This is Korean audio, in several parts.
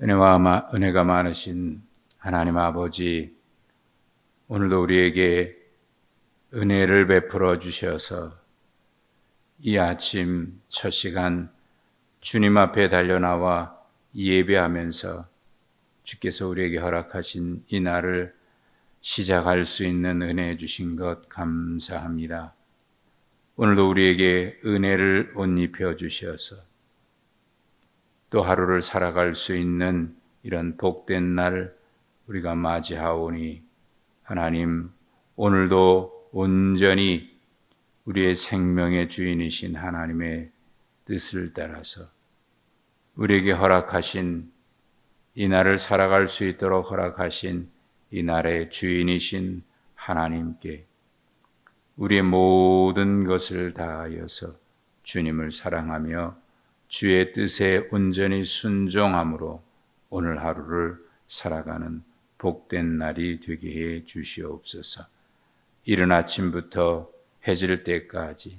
은혜와 마- 은혜가 많으신 하나님 아버지, 오늘도 우리에게 은혜를 베풀어 주셔서 이 아침 첫 시간 주님 앞에 달려나와 예배하면서 주께서 우리에게 허락하신 이 날을 시작할 수 있는 은혜 주신 것 감사합니다. 오늘도 우리에게 은혜를 옷 입혀 주셔서 또 하루를 살아갈 수 있는 이런 복된 날 우리가 맞이하오니 하나님 오늘도 온전히 우리의 생명의 주인이신 하나님의 뜻을 따라서 우리에게 허락하신 이 날을 살아갈 수 있도록 허락하신 이 날의 주인이신 하나님께 우리의 모든 것을 다하여서 주님을 사랑하며 주의 뜻에 온전히 순종함으로 오늘 하루를 살아가는 복된 날이 되게 해 주시옵소서. 이른 아침부터 해질 때까지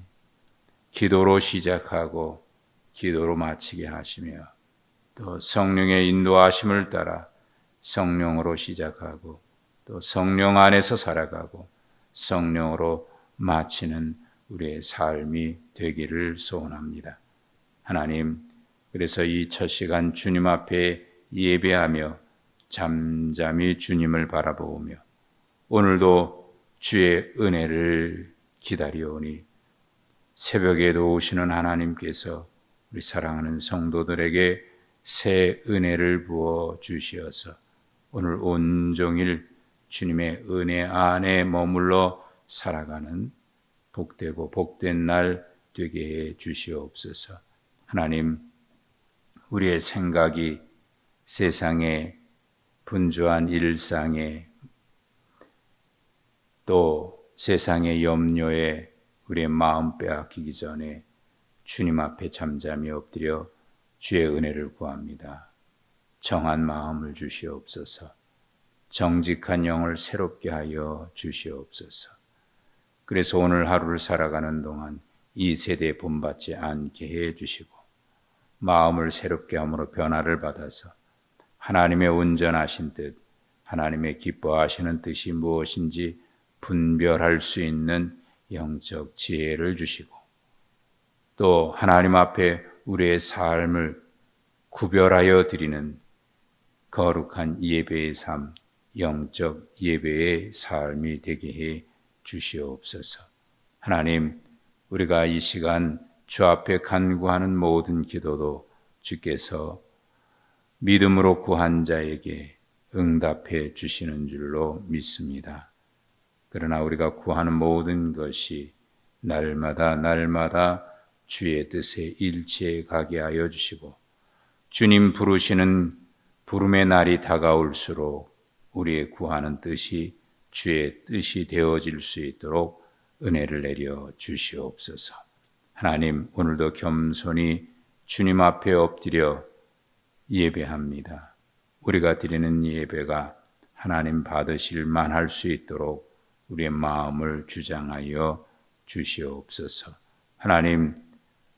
기도로 시작하고 기도로 마치게 하시며 또 성령의 인도하심을 따라 성령으로 시작하고 또 성령 안에서 살아가고 성령으로 마치는 우리의 삶이 되기를 소원합니다. 하나님, 그래서 이 첫 시간 주님 앞에 예배하며 잠잠히 주님을 바라보며 오늘도 주의 은혜를 기다리오니 새벽에도 오시는 하나님께서 우리 사랑하는 성도들에게 새 은혜를 부어 주시어서 오늘 온종일 주님의 은혜 안에 머물러 살아가는 복되고 복된 날 되게 해 주시옵소서. 하나님, 우리의 생각이 세상의 분주한 일상에 또 세상의 염려에 우리의 마음 빼앗기기 전에 주님 앞에 잠잠히 엎드려 주의 은혜를 구합니다. 정한 마음을 주시옵소서. 정직한 영을 새롭게 하여 주시옵소서. 그래서 오늘 하루를 살아가는 동안 이 세대에 본받지 않게 해 주시고 마음을 새롭게 함으로 변화를 받아서 하나님의 온전하신 뜻, 하나님의 기뻐하시는 뜻이 무엇인지 분별할 수 있는 영적 지혜를 주시고 또 하나님 앞에 우리의 삶을 구별하여 드리는 거룩한 예배의 삶, 영적 예배의 삶이 되게 해 주시옵소서. 하나님, 우리가 이 시간 주 앞에 간구하는 모든 기도도 주께서 믿음으로 구한 자에게 응답해 주시는 줄로 믿습니다. 그러나 우리가 구하는 모든 것이 날마다 날마다 주의 뜻에 일치해 가게 하여 주시고 주님 부르시는 부름의 날이 다가올수록 우리의 구하는 뜻이 주의 뜻이 되어질 수 있도록 은혜를 내려 주시옵소서. 하나님, 오늘도 겸손히 주님 앞에 엎드려 예배합니다. 우리가 드리는 예배가 하나님 받으실 만할 수 있도록 우리의 마음을 주장하여 주시옵소서. 하나님,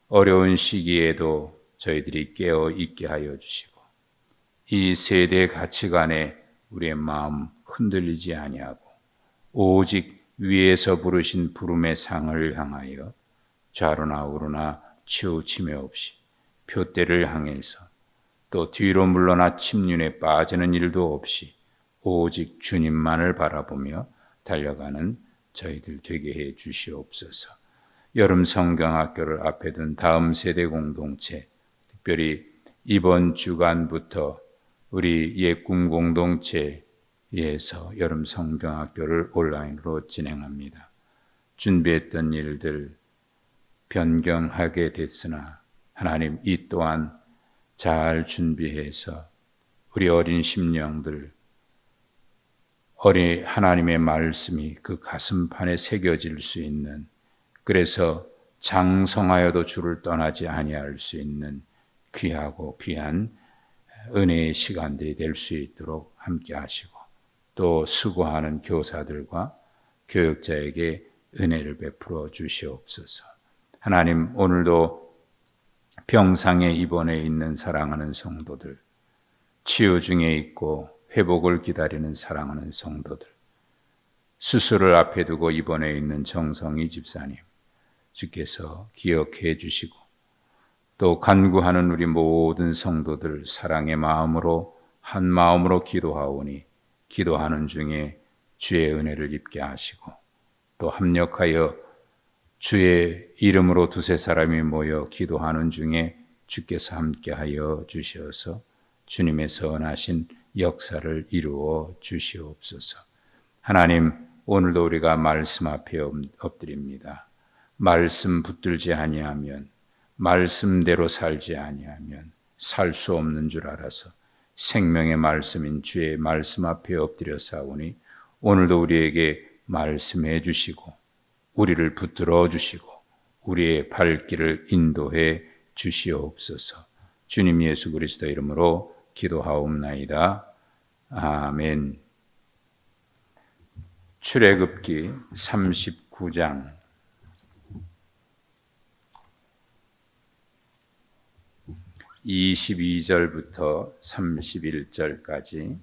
어려운 시기에도 저희들이 깨어 있게 하여 주시고, 이 세대 가치관에 우리의 마음 흔들리지 아니하고, 오직 위에서 부르신 부름의 상을 향하여 좌로나 우로나 치우침에 없이 표대를 향해서 또 뒤로 물러나 침륜에 빠지는 일도 없이 오직 주님만을 바라보며 달려가는 저희들 되게 해 주시옵소서. 여름 성경학교를 앞에 둔 다음 세대 공동체, 특별히 이번 주간부터 우리 예꿈 공동체에서 여름 성경학교를 온라인으로 진행합니다. 준비했던 일들 변경하게 됐으나 하나님 이 또한 잘 준비해서 우리 어린 심령들 어린 하나님의 말씀이 그 가슴판에 새겨질 수 있는 그래서 장성하여도 주를 떠나지 아니할 수 있는 귀하고 귀한 은혜의 시간들이 될 수 있도록 함께 하시고 또 수고하는 교사들과 교육자에게 은혜를 베풀어 주시옵소서. 하나님 오늘도 병상에 입원해 있는 사랑하는 성도들 치유 중에 있고 회복을 기다리는 사랑하는 성도들, 수술을 앞에 두고 입원해 있는 정성희 집사님, 주께서 기억해 주시고 또 간구하는 우리 모든 성도들 사랑의 마음으로 한 마음으로 기도하오니 기도하는 중에 주의 은혜를 입게 하시고 또 합력하여 주의 이름으로 두세 사람이 모여 기도하는 중에 주께서 함께하여 주시어서 주님의 선하신 역사를 이루어 주시옵소서. 하나님, 오늘도 우리가 말씀 앞에 엎드립니다. 말씀 붙들지 아니하면 말씀대로 살지 아니하면 살 수 없는 줄 알아서 생명의 말씀인 주의 말씀 앞에 엎드려 싸우니 오늘도 우리에게 말씀해 주시고 우리를 붙들어 주시고 우리의 발길을 인도해 주시옵소서. 주님 예수 그리스도 이름으로 기도하옵나이다. 아멘. 출애굽기 39장 22절부터 31절까지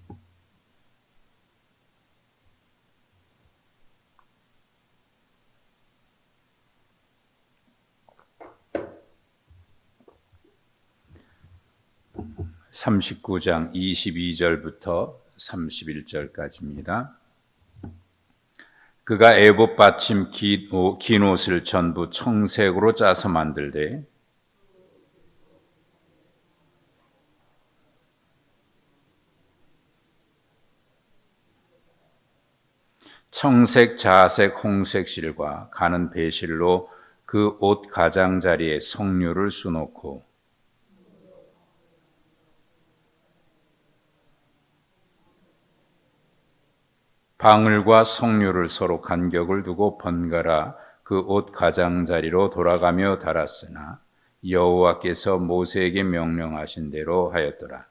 (39장) (22절부터) (31절까지입니다) 그가 애봇 받침 긴, 긴 옷을 전부 청색으로 짜서 만들되 청색, 자색, 홍색 실과 가는 배실로 그 옷 가장자리에 석류를 수놓고 방울과 석류를 서로 간격을 두고 번갈아 그 옷 가장자리로 돌아가며 달았으나 여호와께서 모세에게 명령하신 대로 하였더라.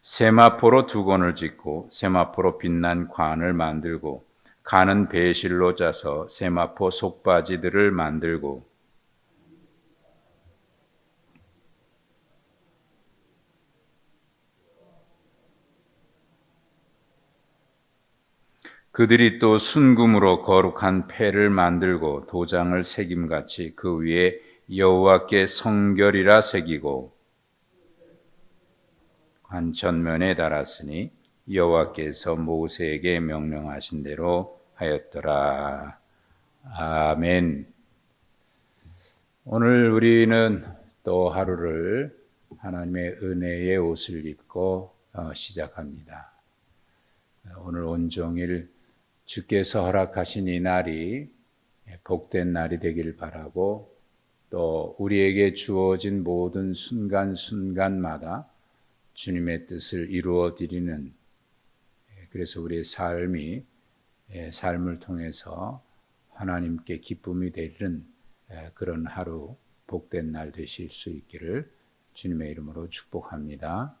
세마포로 두 건을 짓고 세마포로 빛난 관을 만들고 가는 배실로 짜서 세마포 속바지들을 만들고 그들이 또 순금으로 거룩한 패를 만들고 도장을 새김같이 그 위에 여호와께 성결이라 새기고 관 전면에 달았으니 여호와께서 모세에게 명령하신 대로 하였더라. 아멘. 오늘 우리는 또 하루를 하나님의 은혜의 옷을 입고 어, 시작합니다. 오늘 온종일 주께서 허락하신 이 날이 복된 날이 되길 바라고 또 우리에게 주어진 모든 순간순간마다 주님의 뜻을 이루어 드리는 예, 그래서 우리의 삶이 예, 삶을 통해서 하나님께 기쁨이 되는 예, 그런 하루 복된 날 되실 수 있기를 주님의 이름으로 축복합니다.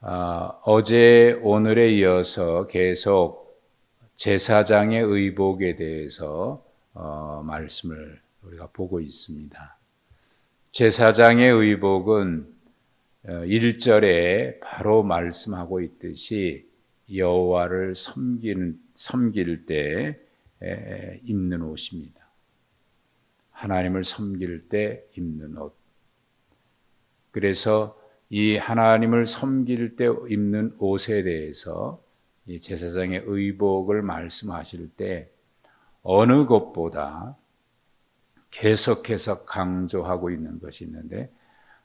아, 어제 오늘에 이어서 계속 제사장의 의복에 대해서 어, 말씀을 우리가 보고 있습니다. 제사장의 의복은 1절에 어, 바로 말씀하고 있듯이 여호와를 섬기는 섬길 때 입는 옷입니다. 하나님을 섬길 때 입는 옷. 그래서 이 하나님을 섬길 때 입는 옷에 대해서 이 제사장의 의복을 말씀하실 때 어느 것보다 계속해서 강조하고 있는 것이 있는데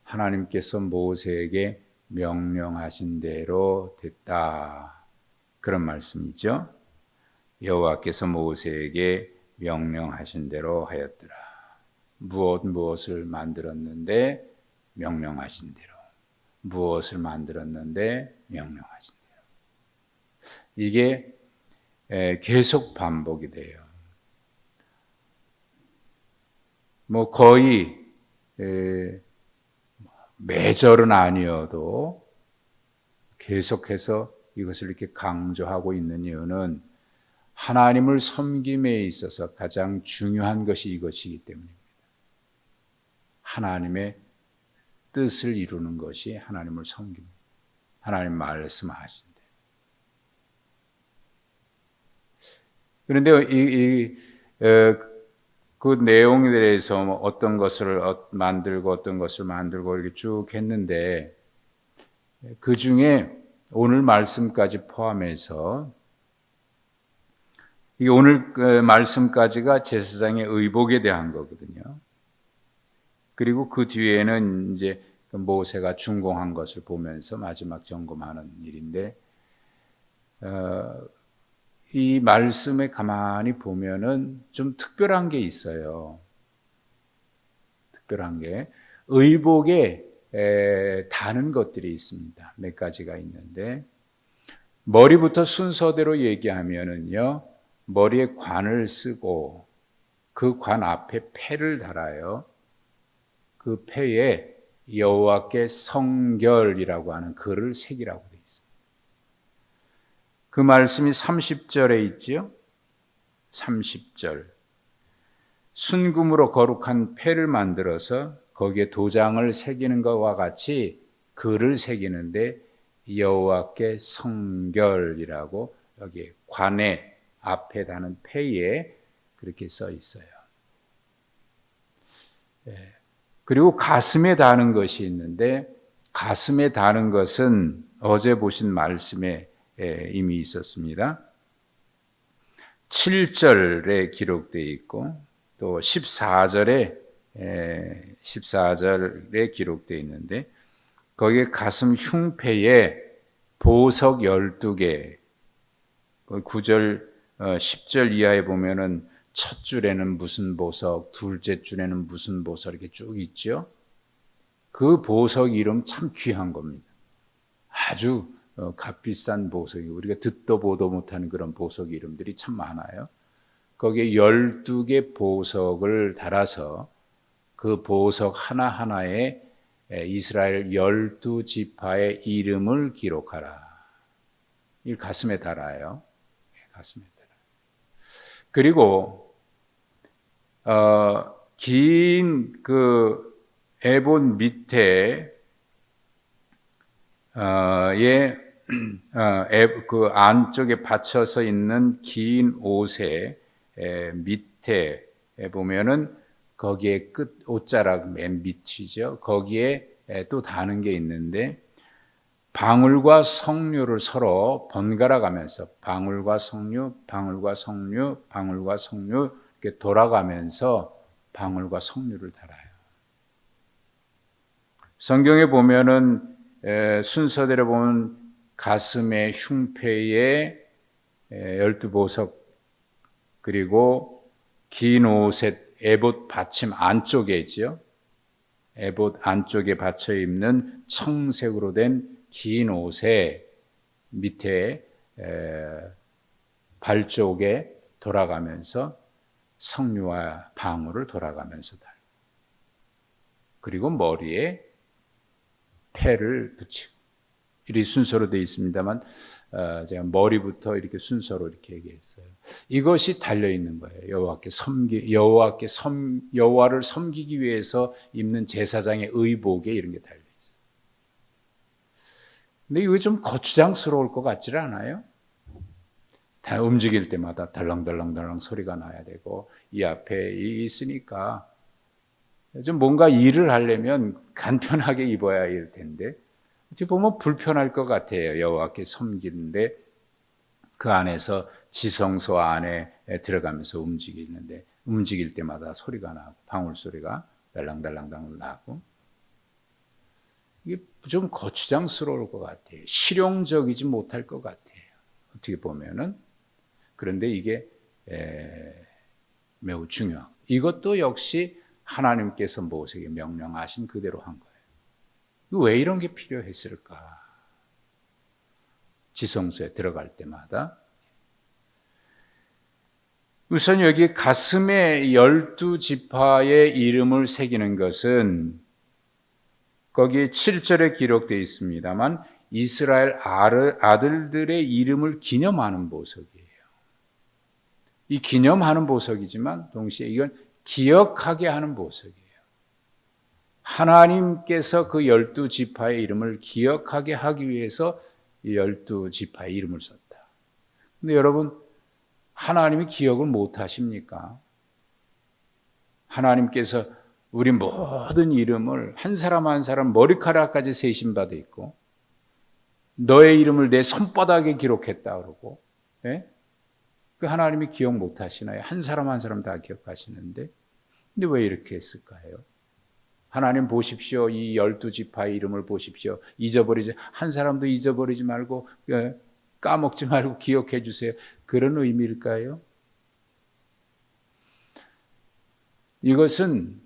하나님께서 모세에게 명령하신 대로 됐다. 그런 말씀이죠. 여호와께서 모세에게 명령하신 대로 하였더라. 무엇 무엇을 만들었는데 명령하신 대로. 무엇을 만들었는데 명령하신 대로. 이게 계속 반복이 돼요. 뭐 거의 매절은 아니어도 계속해서 이것을 이렇게 강조하고 있는 이유는 하나님을 섬김에 있어서 가장 중요한 것이 이것이기 때문입니다. 하나님의 뜻을 이루는 것이 하나님을 섬깁니다. 하나님 말씀하신 그런데 이, 이 어, 그 내용에 대해서 뭐 어떤 것을 어- 만들고 어떤 것을 만들고 이렇게 쭉 했는데 그 중에 오늘 말씀까지 포함해서 이 오늘 그 말씀까지가 제사장의 의복에 대한 거거든요. 그리고 그 뒤에는 이제 그 모세가 준공한 것을 보면서 마지막 점검하는 일인데 어, 이 말씀에 가만히 보면은 좀 특별한 게 있어요. 특별한 게 의복에 에, 다른 것들이 있습니다. 몇 가지가 있는데 머리부터 순서대로 얘기하면은요. 머리에 관을 쓰고 그 관 앞에 패를 달아요. 그 패에 여호와께 성결이라고 하는 글을 새기라고 돼 있어요. 그 말씀이 30절에 있지요. 30절. 순금으로 거룩한 패를 만들어서 거기에 도장을 새기는 것과 같이 글을 새기는데 여호와께 성결이라고 여기 관에 앞에 다는 패에 그렇게 써 있어요. 예. 그리고 가슴에 다는 것이 있는데 가슴에 다는 것은 어제 보신 말씀에 예, 이미 있었습니다. 7절에 기록되어 있고 또 14절에 14절에 기록되어 있는데 거기에 가슴 흉패에 보석 12개 9절 10절 이하에 보면은 첫 줄에는 무슨 보석, 둘째 줄에는 무슨 보석 이렇게 쭉 있죠. 그 보석 이름 참 귀한 겁니다. 아주 어, 값비싼 보석이 우리가 듣도 보도 못하는 그런 보석 이름들이 참 많아요. 거기에 12개 보석을 달아서 그 보석 하나하나에 이스라엘 12지파의 이름을 기록하라. 이 가슴에 달아요. 가슴에 달아요. 그리고 어, 긴그 에본 밑에 어, 예, 어, 그 안쪽에 받쳐서 있는 긴 옷의 밑에 보면은 거기에 끝 옷자락 맨 밑이죠. 거기에 또 다는 게 있는데 방울과 석류를 서로 번갈아 가면서 방울과 석류, 방울과 석류, 방울과 석류 이렇게 돌아가면서 방울과 석류를 달아요. 성경에 보면은 순서대로 보면 가슴에 흉패에 열두 보석 그리고 긴 옷에 에봇 받침 안쪽에 있죠. 에봇 안쪽에 받쳐 입는 청색으로 된 긴 옷에 밑에 발 쪽에 돌아가면서 성류와 방울을 돌아가면서 달. 그리고 머리에 패를 붙이고 이 순서로 되어 있습니다만 어, 제가 머리부터 이렇게 순서로 이렇게 얘기했어요. 이것이 달려 있는 거예요. 여호와께 섬기 여호와께 섬 여호와를 섬기기 위해서 입는 제사장의 의복에 이런 게 달려 있어요. 근데 이거 좀 거추장스러울 것 같지는 않아요? 다 움직일 때마다 달랑달랑달랑 소리가 나야 되고 이 앞에 있으니까 좀 뭔가 일을 하려면 간편하게 입어야 할 텐데 어찌 보면 불편할 것 같아요. 여호와께 섬기는데 그 안에서 지성소 안에 들어가면서 움직이는데 움직일 때마다 소리가 나고 방울 소리가 달랑달랑달랑 나고 이게 좀 거추장스러울 것 같아요. 실용적이지 못할 것 같아요. 어떻게 보면은 그런데 이게 매우 중요하고 이것도 역시 하나님께서 모세에게 명령하신 그대로 한 거예요. 왜 이런 게 필요했을까? 지성소에 들어갈 때마다 우선 여기 가슴에 열두 지파의 이름을 새기는 것은 거기 7절에 기록되어 있습니다만 이스라엘 아들들의 이름을 기념하는 보석이에요. 이 기념하는 보석이지만 동시에 이건 기억하게 하는 보석이에요. 하나님께서 그 열두 지파의 이름을 기억하게 하기 위해서 이 열두 지파의 이름을 썼다. 근데 여러분, 하나님이 기억을 못 하십니까? 하나님께서 우리 모든 이름을 한 사람 한 사람 머리카락까지 세신받아 있고, 너의 이름을 내 손바닥에 기록했다 그러고, 예? 그 하나님이 기억 못 하시나요? 한 사람 한 사람 다 기억하시는데, 근데 왜 이렇게 했을까요? 하나님 보십시오. 이 열두 지파의 이름을 보십시오. 잊어버리지, 한 사람도 잊어버리지 말고, 예, 까먹지 말고 기억해 주세요. 그런 의미일까요? 이것은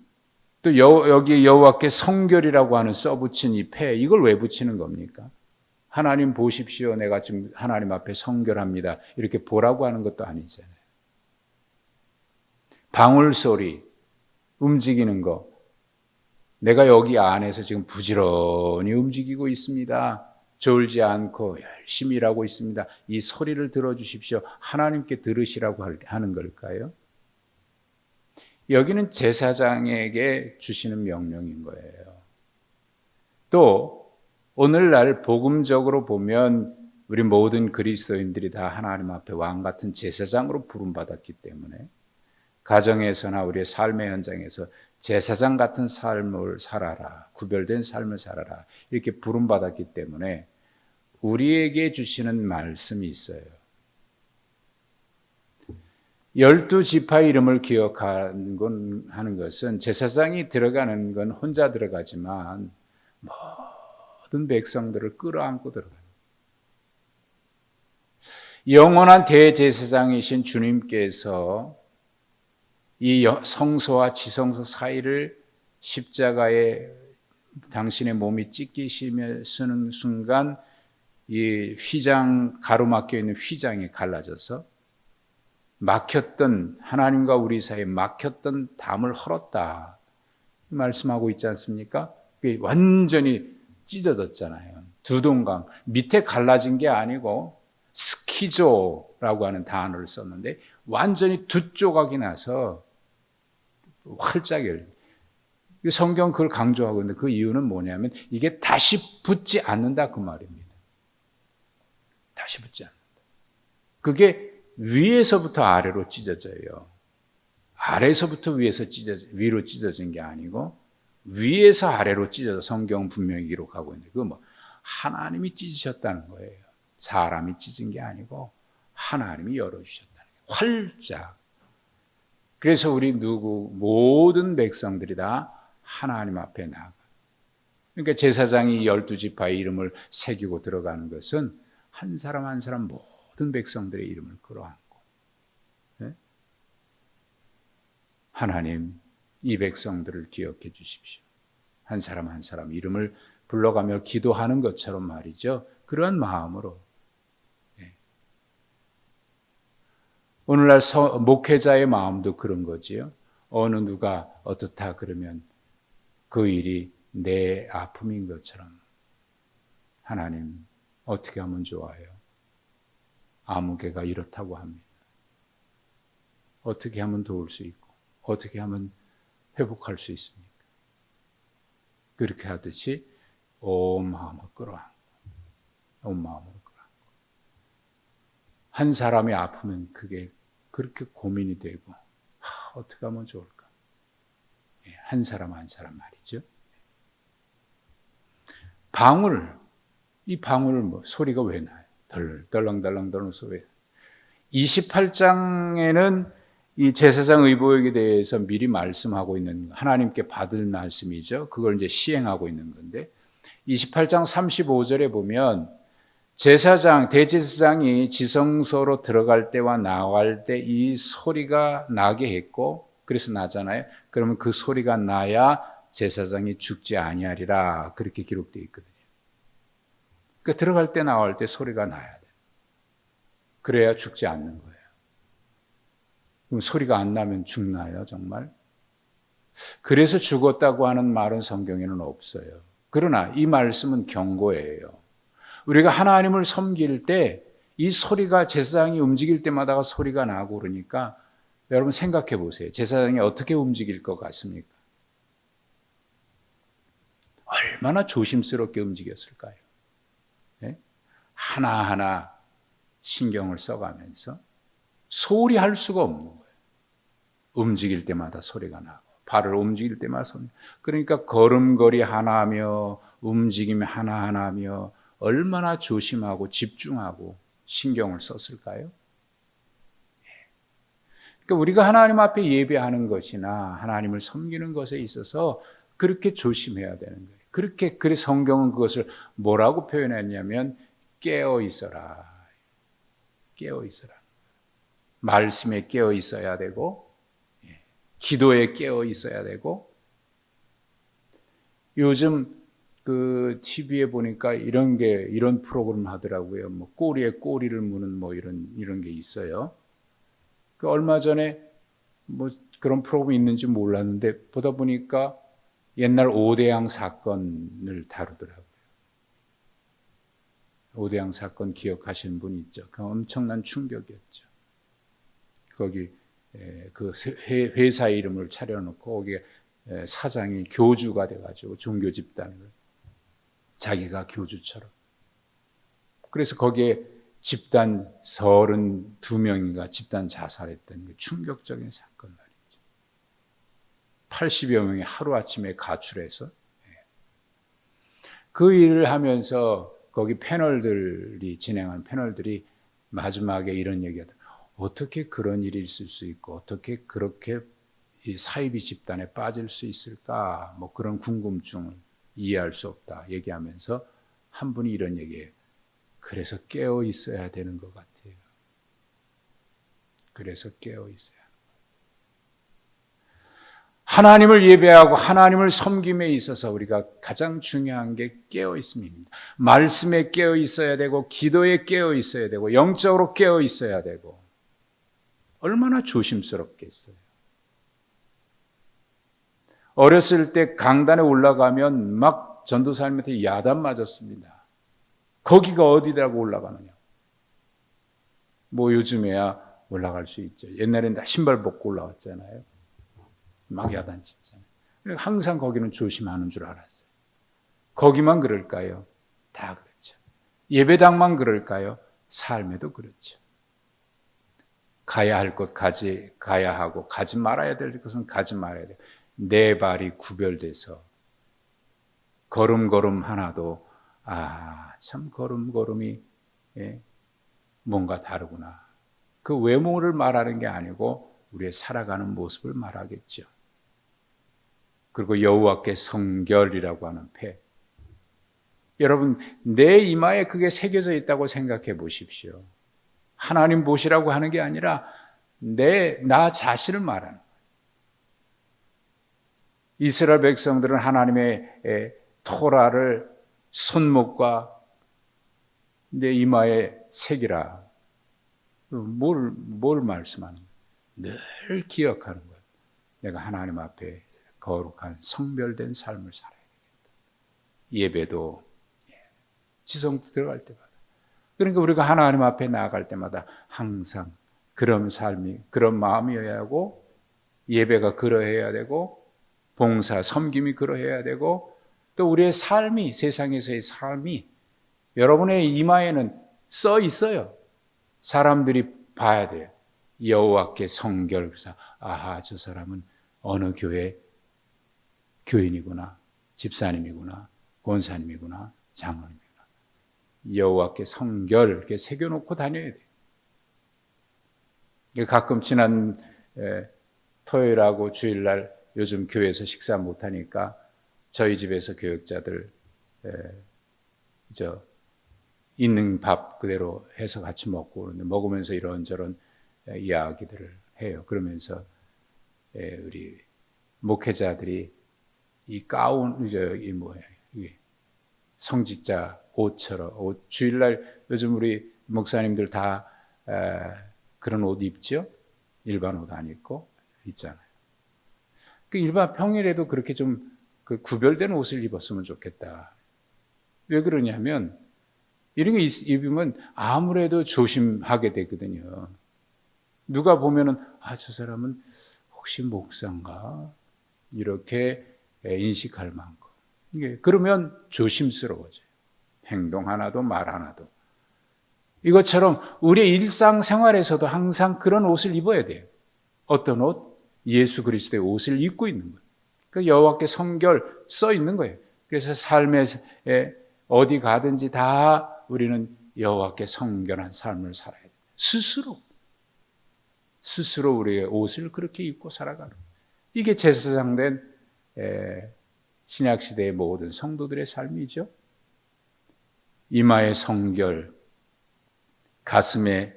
또 여, 여기 여호와께 성결이라고 하는 써붙인 이 패, 이걸 왜 붙이는 겁니까? 하나님 보십시오. 내가 지금 하나님 앞에 성결합니다. 이렇게 보라고 하는 것도 아니잖아요. 방울 소리, 움직이는 거. 내가 여기 안에서 지금 부지런히 움직이고 있습니다. 졸지 않고 열심히 일하고 있습니다. 이 소리를 들어주십시오. 하나님께 들으시라고 하는 걸까요? 여기는 제사장에게 주시는 명령인 거예요. 또 오늘날 복음적으로 보면 우리 모든 그리스도인들이 다 하나님 앞에 왕 같은 제사장으로 부름받았기 때문에 가정에서나 우리의 삶의 현장에서 제사장 같은 삶을 살아라. 구별된 삶을 살아라. 이렇게 부름받았기 때문에 우리에게 주시는 말씀이 있어요. 열두 지파 이름을 기억하는 것은 제사장이 들어가는 건 혼자 들어가지만 모든 백성들을 끌어안고 들어가는 영원한 대제사장이신 주님께서 이 성소와 지성소 사이를 십자가에 당신의 몸이 찢기시며 쓰는 순간 이 휘장 가로막혀 있는 휘장이 갈라져서 막혔던 하나님과 우리 사이에 막혔던 담을 헐었다 말씀하고 있지 않습니까? 그게 완전히 찢어졌잖아요. 두동강 밑에 갈라진 게 아니고 스키조라고 하는 단어를 썼는데 완전히 두 조각이 나서 활짝 열. 성경 그걸 강조하고 있는데 그 이유는 뭐냐면 이게 다시 붙지 않는다 그 말입니다. 다시 붙지 않는다. 그게 위에서부터 아래로 찢어져요. 아래서부터 위에서 찢어 위로 찢어진 게 아니고 위에서 아래로 찢어져 성경 분명히 기록하고 있는데 그 뭐 하나님이 찢으셨다는 거예요. 사람이 찢은 게 아니고 하나님이 열어 주셨다는 거예요. 활짝. 그래서 우리 누구 모든 백성들이 다 하나님 앞에 나가. 그러니까 제사장이 열두 지파의 이름을 새기고 들어가는 것은 한 사람 한 사람 모든 백성들의 이름을 끌어안고 네? 하나님 이 백성들을 기억해 주십시오. 한 사람 한 사람 이름을 불러가며 기도하는 것처럼 말이죠. 그런 마음으로 오늘날 서, 목회자의 마음도 그런 거지요. 어느 누가 어떻다 그러면 그 일이 내 아픔인 것처럼 하나님 어떻게 하면 좋아요? 아무개가 이렇다고 합니다. 어떻게 하면 도울 수 있고, 어떻게 하면 회복할 수 있습니까? 그렇게 하듯이 온 마음을 끌어안고, 온 끌어안고. 한 사람이 아프면 그게 그렇게 고민이 되고, 하, 어떻게 하면 좋을까? 예, 한 사람 한 사람 말이죠. 방울, 이 방울 뭐 소리가 왜 나요? 덜 덜렁덜렁덜렁 소리. 28장에는 이 제사장 의복에 대해서 미리 말씀하고 있는 하나님께 받을 말씀이죠. 그걸 이제 시행하고 있는 건데 28장 35절에 보면 제사장 대제사장이 지성소로 들어갈 때와 나갈 때 이 소리가 나게 했고 그래서 나잖아요. 그러면 그 소리가 나야 제사장이 죽지 아니하리라 그렇게 기록되어 있거든요. 그 들어갈 때 나올 때 소리가 나야 돼. 그래야 죽지 않는 거예요. 그럼 소리가 안 나면 죽나요, 정말? 그래서 죽었다고 하는 말은 성경에는 없어요. 그러나 이 말씀은 경고예요. 우리가 하나님을 섬길 때 이 소리가 제사장이 움직일 때마다 소리가 나고 그러니까 여러분 생각해 보세요. 제사장이 어떻게 움직일 것 같습니까? 얼마나 조심스럽게 움직였을까요? 예? 하나하나 신경을 써가면서 소리 할 수가 없는 거예요. 움직일 때마다 소리가 나고, 발을 움직일 때마다 소리. 그러니까 걸음걸이 하나며, 움직임 하나하나며, 얼마나 조심하고 집중하고 신경을 썼을까요? 그러니까 우리가 하나님 앞에 예배하는 것이나 하나님을 섬기는 것에 있어서 그렇게 조심해야 되는 거예요. 그렇게 그래 성경은 그것을 뭐라고 표현했냐면 깨어 있어라. 깨어 있어라. 말씀에 깨어 있어야 되고 예, 기도에 깨어 있어야 되고 요즘 그 TV에 보니까 이런 게 이런 프로그램 하더라고요. 뭐 꼬리에 꼬리를 무는 뭐 이런 이런 게 있어요. 그 얼마 전에 뭐 그런 프로그램이 있는지 몰랐는데 보다 보니까 옛날 오대양 사건을 다루더라고요. 오대양 사건 기억하시는 분 있죠? 그 엄청난 충격이었죠. 거기 그 회사 이름을 차려놓고 거기에 사장이 교주가 돼가지고 종교 집단을 자기가 교주처럼 그래서 거기에 집단 32명인가 집단 자살했던 그 충격적인 사건 말이죠. 80여 명이 하루아침에 가출해서 예. 그 일을 하면서 거기 패널들이 진행하는 패널들이 마지막에 이런 얘기하더 어떻게 그런 일이 있을 수 있고 어떻게 그렇게 이 사이비 집단에 빠질 수 있을까 뭐 그런 궁금증을 이해할 수 없다 얘기하면서 한 분이 이런 얘기예요. 그래서 깨어 있어야 되는 것 같아요. 그래서 깨어 있어야. 하나님을 예배하고 하나님을 섬김에 있어서 우리가 가장 중요한 게 깨어 있음입니다. 말씀에 깨어 있어야 되고, 기도에 깨어 있어야 되고, 영적으로 깨어 있어야 되고, 얼마나 조심스럽겠어요. 어렸을 때 강단에 올라가면 막 전도사님한테 야단 맞았습니다. 거기가 어디라고 올라가느냐? 뭐 요즘에야 올라갈 수 있죠. 옛날에는 다 신발 벗고 올라왔잖아요. 막 야단치잖아요. 항상 거기는 조심하는 줄 알았어요. 거기만 그럴까요? 다 그렇죠. 예배당만 그럴까요? 삶에도 그렇죠. 가야 할 곳 가지 가야 하고 가지 말아야 될 것은 가지 말아야 돼. 내 발이 구별돼서 걸음걸음 하나도 아, 참 걸음걸음이 예, 뭔가 다르구나. 그 외모를 말하는 게 아니고 우리의 살아가는 모습을 말하겠죠. 그리고 여호와께 성결이라고 하는 패. 여러분 내 이마에 그게 새겨져 있다고 생각해 보십시오. 하나님 보시라고 하는 게 아니라 내 나 자신을 말하는. 이스라엘 백성들은 하나님의 토라를 손목과 내 이마에 새기라. 뭘, 뭘 말씀하는 거예요? 늘 기억하는 거예요. 내가 하나님 앞에 거룩한 성별된 삶을 살아야 되겠다. 예배도 예, 지성 들어갈 때마다. 그러니까 우리가 하나님 앞에 나아갈 때마다 항상 그런 삶이, 그런 마음이어야 하고, 예배가 그러해야 되고, 봉사, 섬김이 그러해야 되고, 또 우리의 삶이 세상에서의 삶이 여러분의 이마에는 써 있어요. 사람들이 봐야 돼요. 여호와께 성결사. 아하, 저 사람은 어느 교회 교인이구나. 집사님이구나. 권사님이구나. 장로님이구나. 여호와께 성결 이렇게 새겨 놓고 다녀야 돼요. 가끔 지난 토요일하고 주일날 요즘 교회에서 식사 못 하니까 저희 집에서 교육자들 저 있는 밥 그대로 해서 같이 먹고 그러는데 먹으면서 이런저런 이야기들을 해요. 그러면서 우리 목회자들이 이 가운 저이 뭐야 이게 성직자 옷처럼 옷 주일날 요즘 우리 목사님들 다 그런 옷 입죠. 일반 옷 안 입고 있잖아요. 그 일반 평일에도 그렇게 좀 그 구별된 옷을 입었으면 좋겠다. 왜 그러냐면 이런 거 입으면 아무래도 조심하게 되거든요. 누가 보면은 아 저 사람은 혹시 목사인가 이렇게 인식할 만큼 이게 그러면 조심스러워져요. 행동 하나도 말 하나도. 이것처럼 우리의 일상생활에서도 항상 그런 옷을 입어야 돼요. 어떤 옷? 예수 그리스도의 옷을 입고 있는 거예요. 그 여호와께 성결 써 있는 거예요. 그래서 삶에 어디 가든지 다 우리는 여호와께 성결한 삶을 살아야 돼요. 스스로 스스로 우리의 옷을 그렇게 입고 살아가는 이게 제사장된 신약 시대의 모든 성도들의 삶이죠. 이마의 성결, 가슴에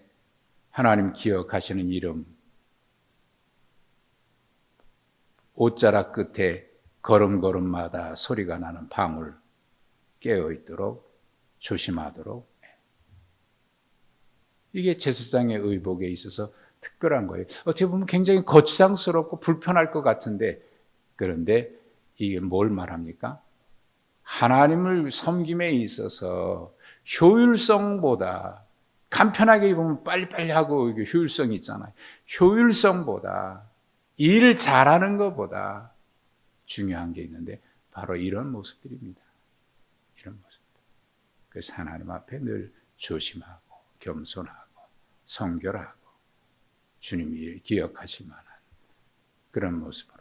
하나님 기억하시는 이름, 옷자락 끝에 걸음걸음마다 소리가 나는 방울 깨어 있도록 조심하도록 이게 제사장의 의복에 있어서 특별한 거예요. 어떻게 보면 굉장히 거추장스럽고 불편할 것 같은데 그런데 이게 뭘 말합니까? 하나님을 섬김에 있어서 효율성보다 간편하게 입으면 빨리빨리 하고 효율성이 있잖아요. 효율성보다 일을 잘하는 것보다 중요한 게 있는데 바로 이런 모습들입니다. 이런 모습. 그래서 하나님 앞에 늘 조심하고 겸손하고 성결하고 주님이 기억하실 만한 그런 모습으로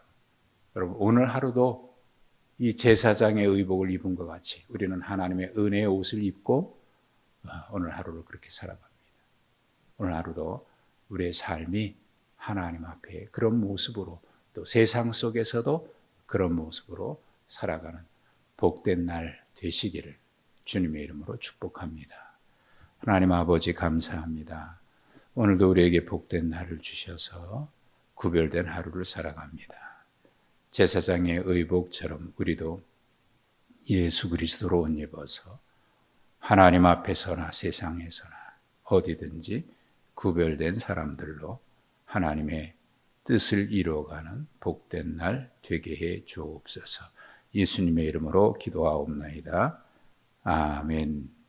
여러분 오늘 하루도 이 제사장의 의복을 입은 것 같이 우리는 하나님의 은혜의 옷을 입고 오늘 하루를 그렇게 살아갑니다. 오늘 하루도 우리의 삶이 하나님 앞에 그런 모습으로 또 세상 속에서도 그런 모습으로 살아가는 복된 날 되시기를 주님의 이름으로 축복합니다. 하나님 아버지 감사합니다. 오늘도 우리에게 복된 날을 주셔서 구별된 하루를 살아갑니다. 제사장의 의복처럼 우리도 예수 그리스도로 옷 입어서 하나님 앞에서나 세상에서나 어디든지 구별된 사람들로 하나님의 뜻을 이루어가는 복된 날 되게 해 주옵소서. 예수님의 이름으로 기도하옵나이다. 아멘.